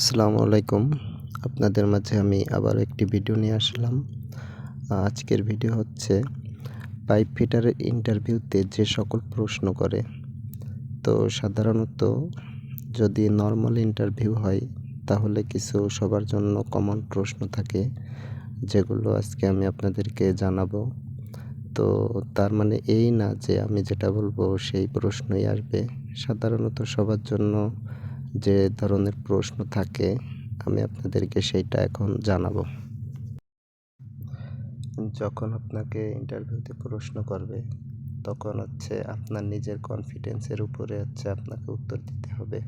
আসসালামু আলাইকুম। আপনাদের মাঝে আমি আবার একটি ভিডিও নিয়ে আসলাম। আজকের ভিডিও হচ্ছে পাইপ ফিটারের ইন্টারভিউতে যে সকল প্রশ্ন করে, তো সাধারণত যদি নর্মাল ইন্টারভিউ হয়, তাহলে কিছু সবার জন্য কমন প্রশ্ন থাকে, যেগুলো আজকে আমি আপনাদেরকে জানাব। তো তার মানে এই না যে আমি যেটা বলব সেই প্রশ্নই আসবে। সাধারণত সবার জন্য যে ধরনের প্রশ্ন থাকে, আমি আপনাদেরকে সেইটা এখন জানাব। যখন আপনাকে ইন্টারভিউতে প্রশ্ন করবে, তখন হচ্ছে আপনার নিজের কনফিডেন্সের উপরে হচ্ছে আপনাকে উত্তর দিতে হবে।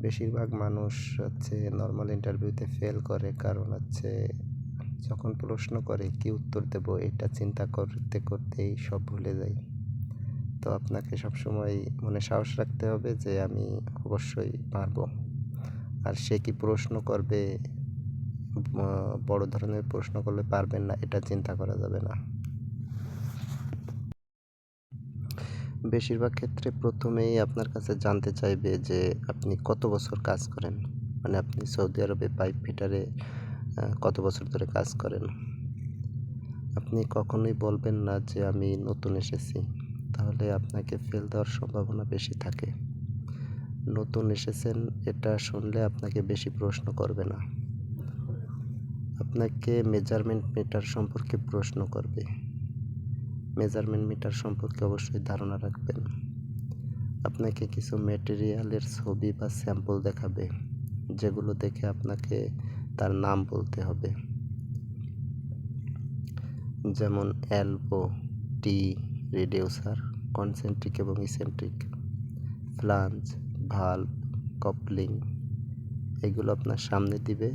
বেশিরভাগ মানুষ হচ্ছে নর্মাল ইন্টারভিউতে ফেল করে, কারণ হচ্ছে যখন প্রশ্ন করে, কি উত্তর দেব, এটা চিন্তা করতে, করতেই সব ভুলে যাই তো আপনাকে সবসময় মনে সাহস রাখতে হবে যে আমি অবশ্যই পারব। আর সে কি প্রশ্ন করবে বড় ধরনের প্রশ্ন করলে পারবেন না, এটা চিন্তা করা যাবে না। বেশিরভাগ ক্ষেত্রে প্রথমেই আপনার কাছে জানতে চাইবে যে আপনি কত বছর কাজ করেন? মানে আপনি সৌদি আরবে পাইপ ফিটারে কত বছর ধরে কাজ করেন? আপনি কখনোই বলবেন না যে আমি নতুন এসেছি। তাহলে আপনাকে ফেল দেওয়ার সম্ভাবনা বেশি থাকে। নতুন এসেছেন, এটা শুনলে আপনাকে বেশি প্রশ্ন করবে না। আপনাকে মেজারমেন্ট মিটার সম্পর্কে প্রশ্ন করবে। মেজারমেন্ট মিটার সম্পর্কে অবশ্যই ধারণা রাখবেন। আপনাকে কিছু মেটেরিয়ালের ছবি বা স্যাম্পল দেখাবে, যেগুলো দেখে আপনাকে তার নাম বলতে হবে। যেমন অ্যালবো টি রিডিউসার কনসেন্ট্রিক এবং ইসেন্ট্রিক। ফ্লাঞ্জ, ভাল্ব, কপলিং, এগুলো আপনার সামনে দিবে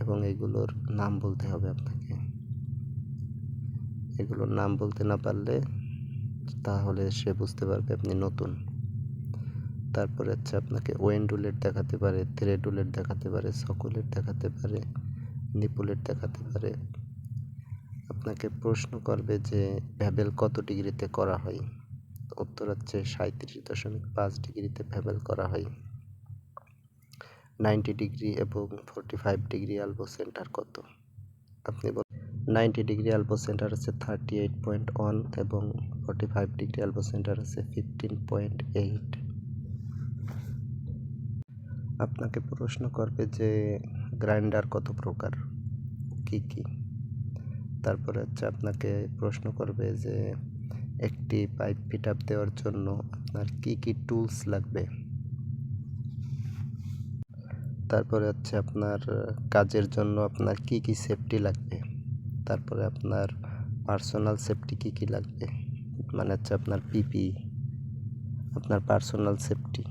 এবং এগুলোর নাম বলতে হবে আপনাকে। এগুলোর নাম বলতে না পারলে তাহলে সে বুঝতে পারবে আপনি নতুন। তারপরে হচ্ছে আপনাকে ওয়েন্ডুলেট দেখাতে পারে থ্রেডুলেট দেখাতে পারে সকলেট দেখাতে পারে, নিপুলেট দেখাতে পারে। আপনাকে প্রশ্ন করবে যে ভ্যাবেল কত ডিগ্রিতে করা হয়? উত্তর হচ্ছে সাঁত্রিশ দশমিক পাঁচ ডিগ্রিতে ভ্যাবেল করা হয়। নাইনটি ডিগ্রি এবং forty five degree elbow centre কত? আপনি বল নাইনটি ডিগ্রি আলবো সেন্টার আছে থার্টি এইট পয়েন্ট ওয়ান এবং forty five degree elbow centre আছে ফিফটিন পয়েন্ট এইট। আপনাকে প্রশ্ন করবে যে গ্রাইন্ডার কত প্রকার? কী কি? তারপরে হচ্ছে আপনাকে প্রশ্ন করবে যে একটি পাইপ ফিট আপ দেওয়ার জন্য আপনার কি কি টুলস লাগবে? তারপরে হচ্ছে আপনার কাজের জন্য আপনার কি কি সেফটি লাগবে? তারপরে আপনার পার্সোনাল সেফটি কি কি লাগবে? মানে হচ্ছে আপনার পিপি আপনার পার্সোনাল সেফটি